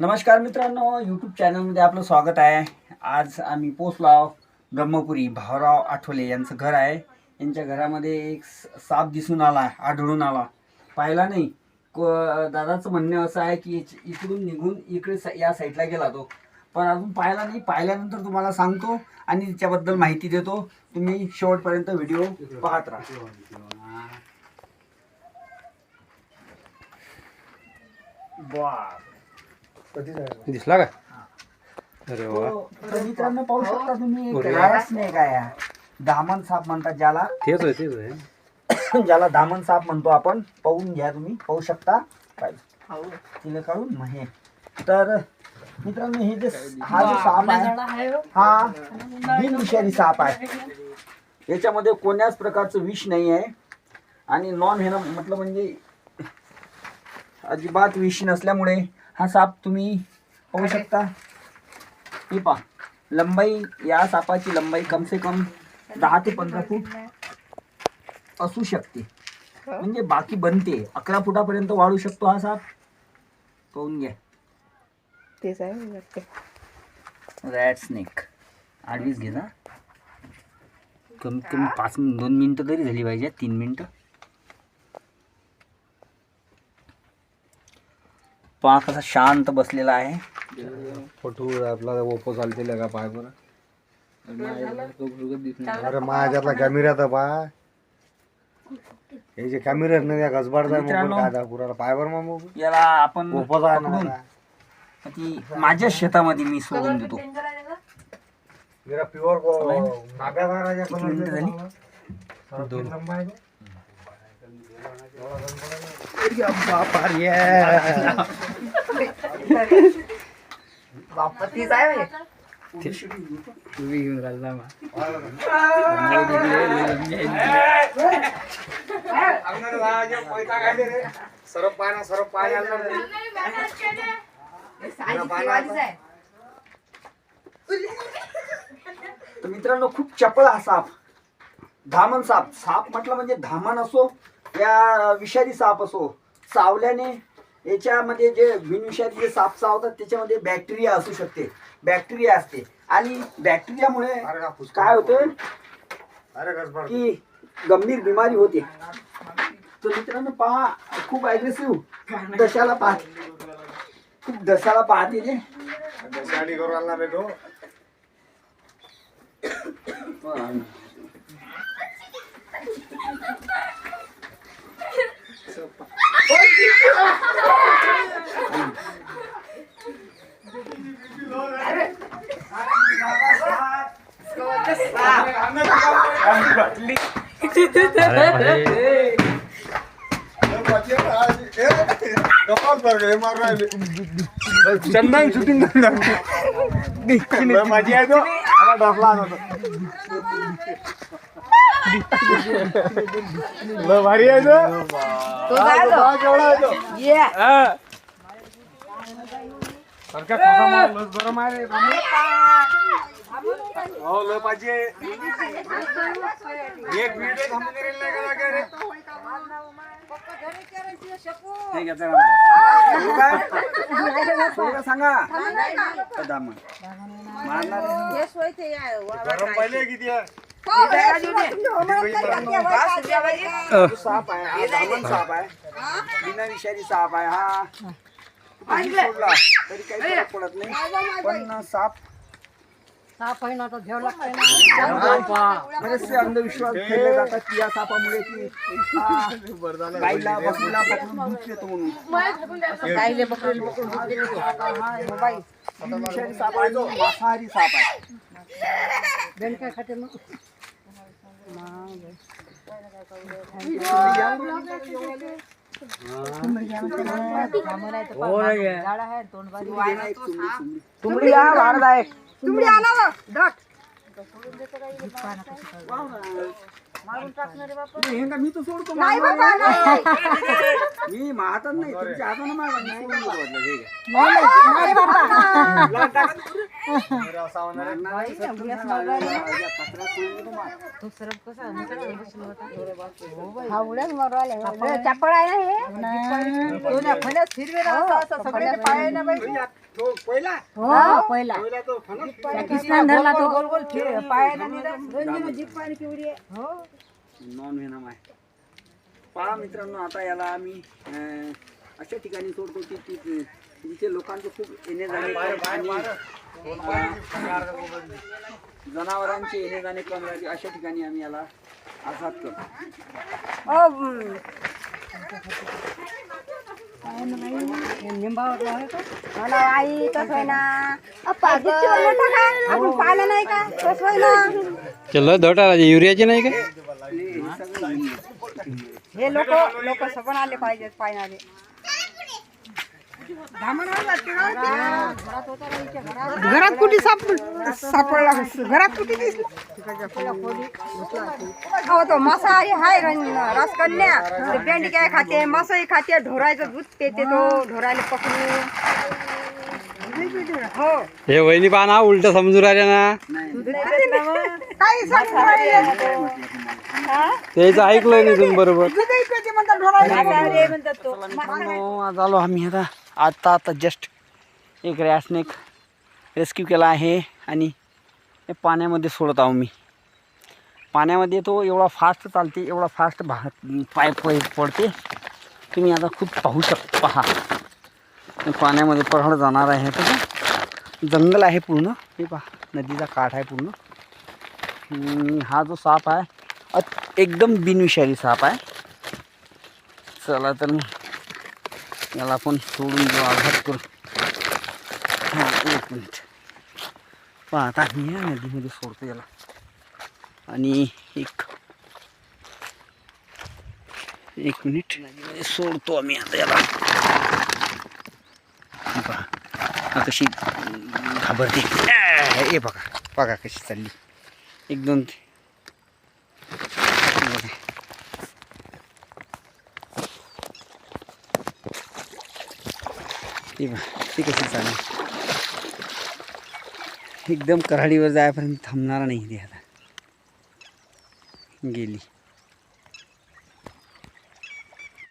नमस्कार मित्रांनो यूट्यूब चॅनलमध्ये आपलं स्वागत आहे. आज आम्ही पोचलो ब्रह्मपुरी. भाऊराव आठवले यांचं घर आहे. यांच्या घरामध्ये एक स- साप दिसून आला आढळून आला. पाहिला नाही. क- दादाचं म्हणणं असं आहे की इकडून निघून इकडे सा- या साईडला गेला तो. पण अजून पाहिला नाही. पाहिल्यानंतर तुम्हाला सांगतो आणि त्याच्याबद्दल माहिती देतो. तुम्ही शेवटपर्यंत व्हिडिओ पाहत राहा. बा. दिसला का अरे वा. तर मित्रांनो पाहू शकता तुम्ही एक काळा स्नेक आहे हा. दामन साप म्हणतात ज्याला. तेच आहे तेच आहे. ज्याला दामन साप म्हणतो आपण. पाहून घ्या तुम्ही पाहू शकता. पाहिजे तिला काढून मग हे तर मित्रांनो हे जे हा जो साप आहे हा. बिनविषारी साप आहे. याच्यामध्ये कोण्याच प्रकारचं विष नाही आहे. आणि नॉन हे म्हटलं म्हणजे अजिबात विष नसल्यामुळे हा साप तुम्ही पाहू शकता. हे पहा लंबाई या सापाची लंबाई कमसे कम दहा ते पंधरा फूट असू शकते. म्हणजे बाकी बनते. अकरा फुटापर्यंत वाढू शकतो हा साप. पाहून घ्या. तेच आहे. रॅट स्नेक आडवीच घे ना. कमीत कमी पाच दोन मिनिटं तरी झाली पाहिजे तीन मिनिटं. पहा कसा शांत बसलेला आहे. फोटो आपला ओपो चालते का पाय बरं. अरे माझ्यातला कॅमेरा तर पा हे जे कॅमेरा ना त्या गजबाडचा पुरा पाय बरं मग याला आपण ना ती माझ्या शेतामध्ये मी सोडून देतो. प्युअर झाली? बाप्पा तीच आहे सरप हे शिवाजीच आहे. तर मित्रांनो खूप चपळ हा साप. धामण साप. साप म्हटलं म्हणजे धामण असो या विषारी साप असो चावल्याने याच्यामध्ये जे बिनविषारी जे साप चावतात त्याच्यामध्ये बॅक्टेरिया असू शकते. बॅक्टेरिया असते. आणि बॅक्टेरियामुळे काय होतं? की गंभीर बिमारी होते. तर मित्रांनो पहा खूप अग्रेसिव्ह दशाला पाहते. खूप दशाला पाहते ते. गाडी करू आणला मी तो चंदन शूटिंग माझी आहे तो आता डफला लय भारी आहे तो. हा, केवढा आहे. सारखा मार, लस रे. हो लय पाहिजे एक मिनिट थांबून गेलेलं नाही का जागा रे? हे घ्या जरा मारा. सोडू का? सोडू का सांगा मारणार गरम पाहिले किती आहे साप आहे हा साप आहे बिना विषारी साप आहे हा। सोडला तरी काही फरक पडत नाही। पण साप बरेचसे अंधविश्वास केले जातात की या सापामुळे की हा। गाईला बकरीला पकडून दूध येतो म्हणून गाईले पकडून पकडून दूध देतो. हा हे बाई विषारी साप आहे तो मांसाहारी साप आहे बेंडका खाते मग झाड आहे तोंडबाजी तुमडी हा भारत हे का मी तर सोडतो मी हातात नाही तुमच्या हातानं मागा मी सोडून देतो वाटलं, हे घ्या. लाट टाका. अरे असा होणार आहे. तो सरप कसा निघाला बसला होता हा उड्याच मारू आले चपळ आहे ना हे राहत असं सगळे पाय ना बाई तो पहिला. हो पहिला. पहिला तो फणस. कृष्णान धरला तो गोल गोल फिर पाय ना निघा जीप पाणी केवढी आहे. हो. नॉन व्हेनम आहे. पहा मित्रांनो आता याला आम्ही अशा ठिकाणी सोडतो की ती- जिथे लोकांचं खूप येणे जाणे जनावरांचे येणे जाणे कमी राहते अशा ठिकाणी आम्ही याला आझाद करतो. ओ आहे का मला आई तसं आहे ना अप्पा, किती मोठा काय आपण पाहिलं नाही का तसं आहे ना धोटा युरियाची नाही का? हे लोक लोक सगळं आले पाहिजेत पाहणारे घरात कुठे साप सापडला घरात कुठे हो तो मांसाहारी हाय रसकन्या ते बेंडी काय खाते? मासही खाते. ढोरायचं दूध पेते तो ढोरायला पकडून. हो. हे वहिनी पहा ना उलट समजून राहिल्या ना. काही सांगू राहिले. त्याचं ऐकलंय नाही तुम्ही बरोबर आलो आम्ही आता. आता आता जस्ट एक रॅसनेक रेस्क्यू केला आहे आणि पाण्यामध्ये सोडत आहो मी. पाण्यामध्ये तो एवढा फास्ट चालते एवढा फास्ट भा पाय पडते. तुम्ही आता खूप पाहू शक पहा. पाण्यामध्ये पहाड जाणार आहे तर जंगल आहे पूर्ण. हे पहा नदीचा काठ आहे पूर्ण. हा जो साप आहे एकदम बिनविषारी साप आहे. चला तर मी याला आपण सोडून देऊ आघात करू हां एक मिनिट. पहा आता मी या नदीमध्ये सोडतो याला. आणि एक एक मिनिट. नदीमध्ये सोडतो आम्ही आता याला. पहा हा कशी घाबरते. ए हे बघा बघा कशी चालली. एक दोन बघा ती ती कशी चालेल. एकदम कराडीवर जायपर्यंत थांबणार नाही ती आता. गेली.